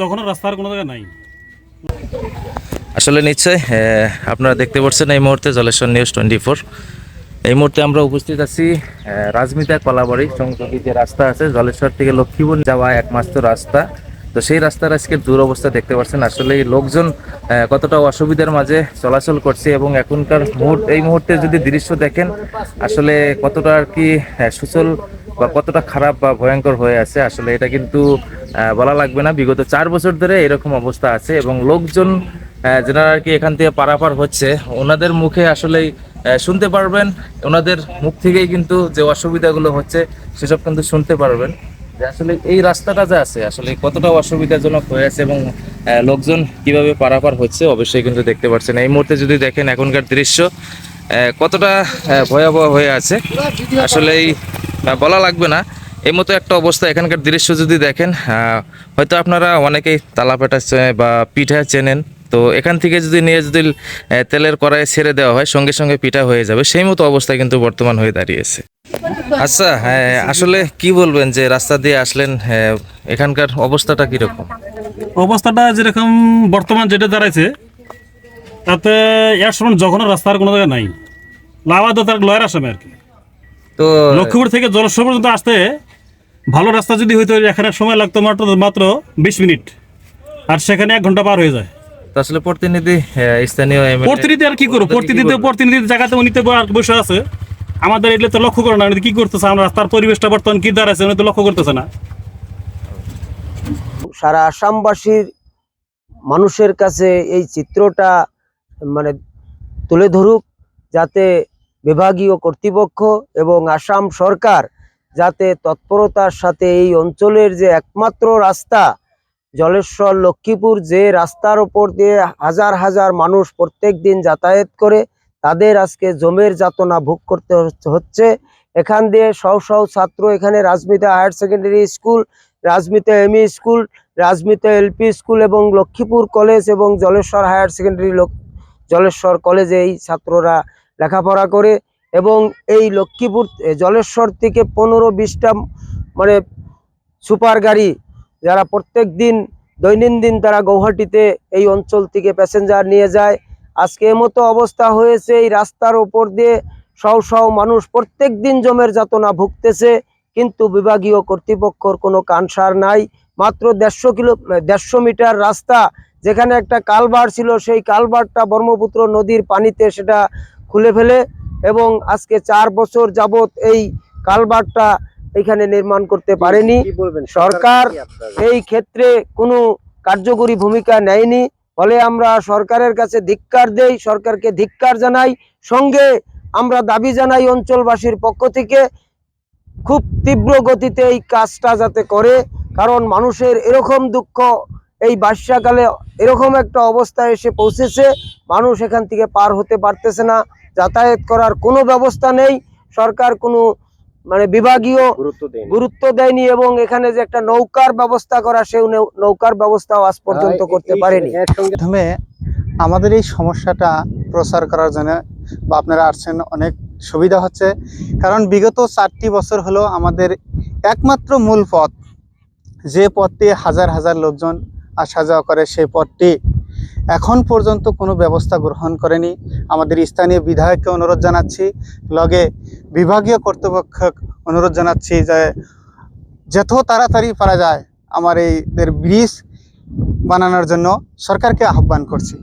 যখন রাস্তার কোনো জায়গা নাই। আসলে নিশ্চয় আপনারা দেখতে পাচ্ছেন এই মুহূর্তে জলেশ্বর নিউজ টোয়েন্টি ফোর। এই মুহূর্তে আমরা উপস্থিত আছি রাজমিতা কলাবাড়ি সংযোগী যে রাস্তা আছে, জলেশ্বর থেকে লক্ষ্মীপুর যাওয়া একমাত্র রাস্তা। তো সেই রাস্তার আজকে দুরবস্থা দেখতে পাচ্ছেন। আসলে লোকজন কতটা অসুবিধার মাঝে চলাচল করছে এবং এখনকার মুহূর্ত, এই মুহূর্তে যদি দৃশ্য দেখেন, আসলে কতটা আর কি সুচল বা কতটা খারাপ বা ভয়ঙ্কর হয়ে আছে আসলে এটা কিন্তু বলা লাগবে না। বিগত চার বছর ধরে এরকম অবস্থা আছে এবং লোকজন যারা আর কি এখান থেকে পারাপার হচ্ছে ওনাদের মুখে আসলেই আহ, শুনতে পারবেন। ওনাদের মুখ থেকেই কিন্তু যে অসুবিধাগুলো হচ্ছে সেসব কিন্তু শুনতে পারবেন। যে আসলে এই রাস্তাটা যে আছে আসলে কতটা অসুবিধাজনক হয়ে আছে এবং লোকজন কীভাবে পারাপার হচ্ছে অবশ্যই কিন্তু দেখতে পাচ্ছেন এই মুহূর্তে যদি দেখেন এখনকার দৃশ্য কতটা ভয়াবহ হয়ে আছে। আসলেই আহ, বলা লাগবে না। এই মতো একটা অবস্থা এখানকার দৃশ্য যদি দেখেন হয়তো আপনারা অনেকেই তালাপেটা বা পিঠা চেনেন। তো এখান থেকে যদি নিয়ে যদি তেলের কড়াই ছেড়ে দেওয়া হয় সঙ্গে সঙ্গে পিঠা হয়ে যাবে। সেই মতো অবস্থা কিন্তু বর্তমান হয়ে দাঁড়িয়েছে। আচ্ছা হ্যাঁ আসলে কি বলবেন যে রাস্তা দিয়ে আসলেন হ্যাঁ, এখানকার অবস্থাটা কীরকম? অবস্থাটা যেরকম বর্তমান যেটা দাঁড়াইছে তাতে এর সময় যখন রাস্তার কোনো জায়গায় নাই। লাভা তো তার লয়ের আসামে আর কি। তো লক্ষ্মীপুর থেকে জলস্বর পর্যন্ত আসতে ভালো রাস্তা যদি হইতো এখানে সময় লাগতো মাত্র মাত্র বিশ মিনিট। আর সেখানে এক ঘণ্টা পার হয়ে যায়। আসলে প্রতিনিধি স্থানীয় প্রতিনিধি আর কি করব? প্রতিনিধি প্রতিনিধি জায়গাতে উনিতে ব- বসে আছে। আমাদের এগুলো তো লক্ষ্য করে না কি করতেছে আমরা? রাস্তার পরিবেশটা বর্তমান কি দাঁড়াচ্ছে উনি তো লক্ষ্য করতেছে না। সারা আসামবাসীর মানুষের কাছে এই চিত্রটা মানে তুলে ধরুক যাতে বিভাগীয় কর্তৃপক্ষ এবং আসাম সরকার যাতে তৎপরতার সাথে এই অঞ্চলের যে একমাত্র রাস্তা, জলেশ্বর, লক্ষ্মীপুর, যে রাস্তার ওপর দিয়ে হাজার হাজার মানুষ প্রত্যেক দিন যাতায়াত করে, তাদের আজকে জমের যাতনা ভোগ করতে হচ্ছে- এখান দিয়ে শও শও ছাত্র এখানে Rajmita higher secondary school, Rajmita ME school, Rajmita LP school এবং লক্ষ্মীপুর কলেজ এবং জলেশ্বর হায়ার সেকেন্ডারি জলেশ্বর কলেজে এই ছাত্ররা লেখাপড়া করে। এবং এই লক্ষ্মীপুর জলেশ্বর থেকে পনেরো বিশটা মানে সুপার গাড়ি যারা প্রত্যেক দিন দৈনন্দিন তারা গৌহাটিতে এই অঞ্চল থেকে প্যাসেঞ্জার নিয়ে যায়। আজকে এমতো অবস্থা হয়েছে, এই রাস্তার ওপর দিয়ে শও শও মানুষ প্রত্যেক দিন জমের যাতনা ভুগতেছে, কিন্তু বিভাগীয় কর্তৃপক্ষর কোনো কানসার নাই। মাত্র দেড়শো কিলো, দেড়শো মিটার রাস্তা, যেখানে একটা কালবার ছিল, সেই কালবারটা ব্রহ্মপুত্র নদীর পানিতে সেটা খুলে ফেলে। এবং আজকে চার বছর যাবত এই কালবারটা এখানে নির্মাণ করতে পারেনি। সরকার এই ক্ষেত্রে কোনো কার্যকরী ভূমিকা নেয়নি। ফলে আমরা সরকারের কাছে ধিক্কার দেই সরকারকে ধিক্কার জানাই। সঙ্গে আমরা দাবি জানাই অঞ্চলবাসীর পক্ষ থেকে খুব তীব্র গতিতে এই কাজটা যাতে করে। কারণ মানুষের এরকম দুঃখ এই বর্ষাকালে এরকম একটা অবস্থায় এসে পৌঁছেছে মানুষ এখান থেকে পার হতে পারতেছে না। যাতায়াত করার কোনো ব্যবস্থা নেই। সরকার কোনো মানে বিভাগীয় গুরুত্ব দেয়নি। এবং এখানে যে একটা নৌকার ব্যবস্থা করা সেও নৌ- নৌকার ব্যবস্থাও আজ পর্যন্ত করতে পারেনি। মাধ্যমে আমাদের এই সমস্যাটা প্রচার করার জন্য বা আপনারা আসছেন অনেক সুবিধা হচ্ছে। কারণ বিগত চারটি বছর হলো আমাদের একমাত্র মূল পথ যে পথ দিয়ে হাজার হাজার লোকজন আসা যাওয়া করে সেই পথটি এখন পর্যন্ত কোনো ব্যবস্থা গ্রহণ করেনি। আমাদের স্থানীয় বিধায়ককে অনুরোধ জানাচ্ছি, লগে বিভাগীয় কর্তৃপক্ষ অনুরোধ জানাচ্ছি যে যত তাড়াতাড়ি পারা যায় আমার এইদের ব্রিজ বানানোর জন্য সরকারকে আহ্বান করছি।